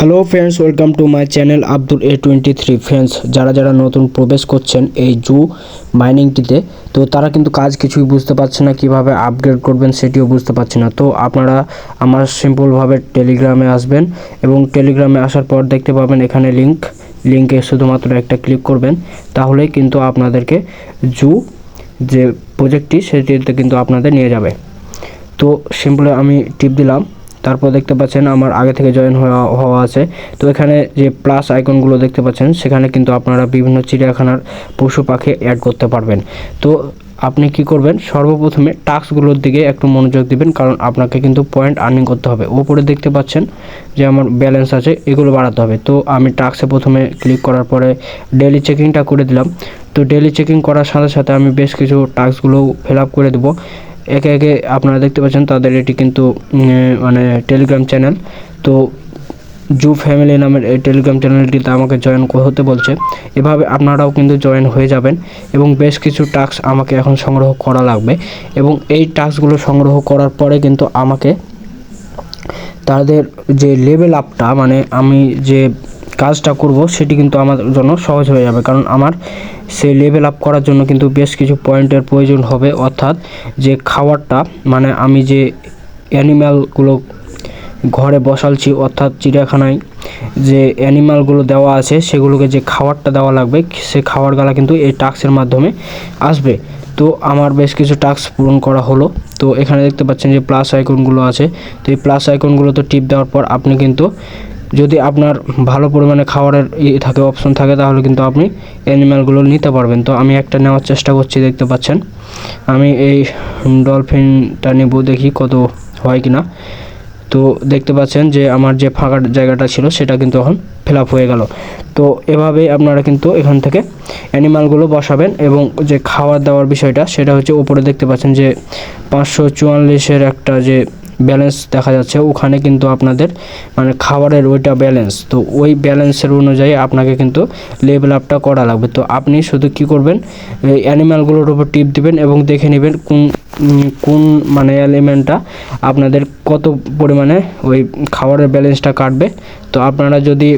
Hello friends welcome to my channel Abdul A twenty three friends যারা যারা নতুন প্রবেশ করছেন এই জু মাইনিংটিতে তো তারা কিন্তু কাজ কিছুই বুঝতে পারছে না, কীভাবে আপগ্রেড করবেন সেটিও বুঝতে পারছে না। তো আপনারা আমার সিম্পলভাবে টেলিগ্রামে আসবেন এবং টেলিগ্রামে আসার পর দেখতে পাবেন এখানে লিংক লিঙ্কে শুধুমাত্র একটা ক্লিক করবেন তাহলেই কিন্তু আপনাদেরকে জু যে প্রজেক্টটি সেটিতে কিন্তু আপনাদের নিয়ে যাবে। তো সিম্পলি আমি টিপ দিলাম। তারপর দেখতে পাচ্ছেন আমার আগে থেকে জয়েন হওয়া আছে। তো এখানে যে প্লাস আইকনগুলো দেখতে পাচ্ছেন, সেখানে কিন্তু আপনারা বিভিন্ন চিড়িয়াখানার পশু পাখি অ্যাড করতে পারবেন। তো আপনি কি করবেন? সর্বপ্রথমে টাস্কগুলোর দিকে একটু মনোযোগ দিবেন, কারণ আপনাকে কিন্তু পয়েন্ট আর্নিং করতে হবে। ওপরে দেখতে পাচ্ছেন যে আমার ব্যালেন্স আছে, এগুলো বাড়াতে হবে। তো আমি টাস্কে প্রথমে ক্লিক করার পরে ডেলি চেকিংটা করে দিলাম। তো ডেলি চেকিং করার সাথে সাথে আমি বেশ কিছু টাস্কগুলো ফিল আপ করে দেবো। একে একে আপনারা দেখতে পাচ্ছেন তাদের এটি কিন্তু মানে টেলিগ্রাম চ্যানেল তো জু ফ্যামিলি নামের এই টেলিগ্রাম চ্যানেলটিতে আমাকে জয়েন হতে বলছে। এভাবে আপনারাও কিন্তু জয়েন হয়ে যাবেন এবং বেশ কিছু টাস্ক আমাকে এখন সংগ্রহ করা লাগবে। এবং এই টাস্কগুলো সংগ্রহ করার পরে কিন্তু আমাকে তাদের যে লেভেল আপটা মানে আমি যে কাজটা করব, সেটি কিন্তু আমার জন্য সহজ হয়ে যাবে। কারণ আমার সেই লেভেল আপ করার জন্য কিন্তু বেশ কিছু পয়েন্টের প্রয়োজন হবে। অর্থাৎ যে খাবারটা মানে আমি যে অ্যানিম্যালগুলো ঘরে বসালছি অর্থাৎ চিড়িয়াখানায় যে অ্যানিমালগুলো দেওয়া আছে, সেগুলোকে যে খাবারটা দেওয়া লাগবে, সে খাবারগুলো কিন্তু এই টাস্কের মাধ্যমে আসবে। তো আমার বেশ কিছু টাস্ক পূরণ করা হলো। তো এখানে দেখতে পাচ্ছেন যে প্লাস আইকনগুলো আছে। তো এই প্লাস আইকনগুলো তো টিপ দেওয়ার পর আপনি কিন্তু যদি আপনার ভালো পরিমাণে খাবারের ই থাকে অপশন থাকে, তাহলে কিন্তু আপনি অ্যানিম্যালগুলো নিতে পারবেন। তো আমি একটা নেওয়ার চেষ্টা করছি, দেখতে পাচ্ছেন। আমি এই ডলফিনটা নেব, দেখি কত হয় কিনা। তো দেখতে পাচ্ছেন যে আমার যে ফাঁকা জায়গাটা ছিল, সেটা কিন্তু এখন ফিল হয়ে গেল। তো এভাবেই আপনারা কিন্তু এখান থেকে অ্যানিমালগুলো বসাবেন এবং যে খাওয়ার দাওয়ার বিষয়টা, সেটা হচ্ছে উপরে দেখতে পাচ্ছেন যে পাঁচশো চুয়াল্লিশের একটা যে ব্যালেন্স দেখা যাচ্ছে, ওখানে কিন্তু আপনাদের মানে খাবারের ওইটা ব্যালেন্স তো ওই ব্যালেন্সের অনুযায়ী আপনাকে কিন্তু লেভেল আপটা করা লাগবে। তো আপনি শুধু কি করবেন, এই অ্যানিমালগুলোর উপর টিপ দিবেন এবং দেখে নেবেন কোন কোন মানে এলিমেন্টটা আপনাদের কত পরিমাণে ওই খাবারের ব্যালেন্সটা কাটবে। তো আপনারা যদি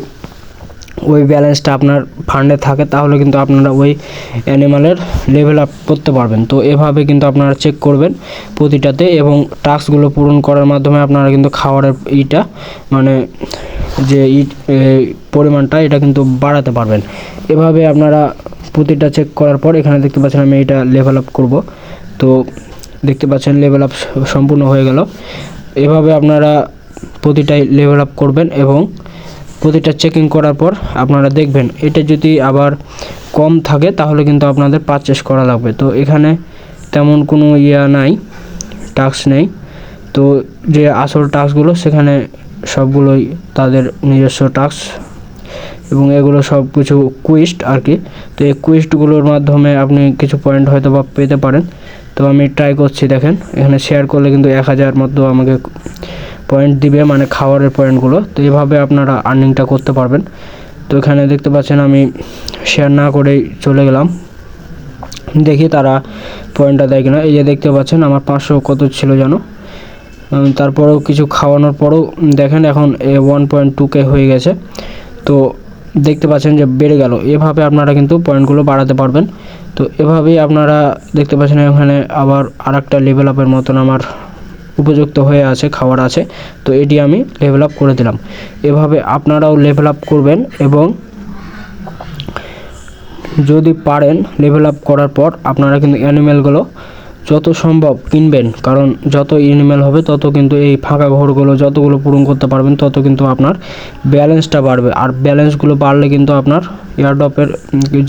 ওই ব্যালেন্সটা আপনার ফান্ডে থাকে তাহলে কিন্তু আপনারা ওই অ্যানিমালের লেভেল আপ করতে পারবেন। তো এভাবে কিন্তু আপনারা চেক করবেন প্রতিটাতে এবং টাস্কগুলো পূরণ করার মাধ্যমে আপনারা কিন্তু খাওয়ারের ইটা মানে যে ই এ, পরিমাণটা এটা কিন্তু বাড়াতে পারবেন। এভাবে আপনারা প্রতিটা চেক করার পর এখানে দেখতে পাচ্ছেন আমি এটা লেভেল আপ করব। তো দেখতে পাচ্ছেন লেভেল আপ সম্পূর্ণ হয়ে গেল। এভাবে আপনারা প্রতিটাই লেভেল আপ করবেন এবং প্রতিটা চেকিং করার পর আপনারা দেখবেন, এটা যদি আবার কম থাকে, তাহলে কিন্তু আপনাদের পারচেস করা লাগবে। তো এখানে তেমন কোনো ইয়া নাই টাস্ক নেই। তো যে আসল টাস্কগুলো সেখানে সবগুলোই তাদের নিজস্ব টাস্ক এবং এগুলো সব কিছু কুইস্ট আর কি তো এই কুইস্টগুলোর মাধ্যমে আপনি কিছু পয়েন্ট হয়তো বা পেতে পারেন। তো আমি ট্রাই করছি, দেখেন। এখানে শেয়ার করলে কিন্তু এক হাজার মতো আমাকে পয়েন্ট দিবে মানে খাবারের পয়েন্টগুলো তো এভাবে আপনারা আর্নিংটা করতে পারবেন। তো এখানে দেখতে পাচ্ছেন আমি শেয়ার না করেই চলে গেলাম। দেখি তারা পয়েন্টটা দেয় কিনা। এই যে দেখতে পাচ্ছেন আমার পাঁচশো কত ছিল যেন তারপরেও কিছু খাওয়ানোর পরেও দেখেন এখন এ ওয়ান পয়েন্ট টু কে হয়ে গেছে। তো দেখতে পাচ্ছেন যে বেড়ে গেল। এভাবে আপনারা কিন্তু পয়েন্টগুলো বাড়াতে পারবেন। তো এভাবেই আপনারা দেখতে পাচ্ছেন এখানে আবার আর একটা লেভেল আপের মতন আমার উপযুক্ত হয়ে আছে খাবার আছে, তো এটি আমি লেভেল আপ করে দিলাম। এভাবে আপনারাও লেভেল আপ করবেন এবং যদি পারেন লেভেল আপ করার পর আপনারা কিন্তু অ্যানিমেলগুলো যত সম্ভব কিনবেন, কারণ যত অ্যানিমেল হবে তত কিন্তু এই ফাঁকা ঘরগুলো যতগুলো পূরণ করতে পারবেন, তত কিন্তু আপনার ব্যালেন্সটা বাড়বে। আর ব্যালেন্সগুলো বাড়লে কিন্তু আপনার এয়ারড্রপের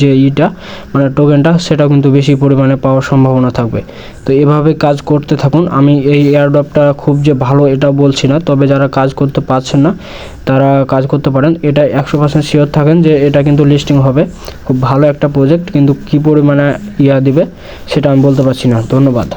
যে ইটা মানে টোকেনটা সেটা কিন্তু বেশি পরিমাণে পাওয়ার সম্ভাবনা থাকবে। তো এভাবে কাজ করতে থাকুন। আমি এই এয়ারড্রপটা খুব যে ভালো এটা বলছি না, তবে যারা কাজ করতে পারছেন না, তারা কাজ করতে পারেন। এটা একশো পার্সেন্ট শিওর থাকেন যে এটা কিন্তু লিস্টিং হবে। খুব ভালো একটা প্রজেক্ট কিন্তু কী পরিমাণে ইয়া দিবে, সেটা আমি বলতে পারছি না। ধন্যবাদ।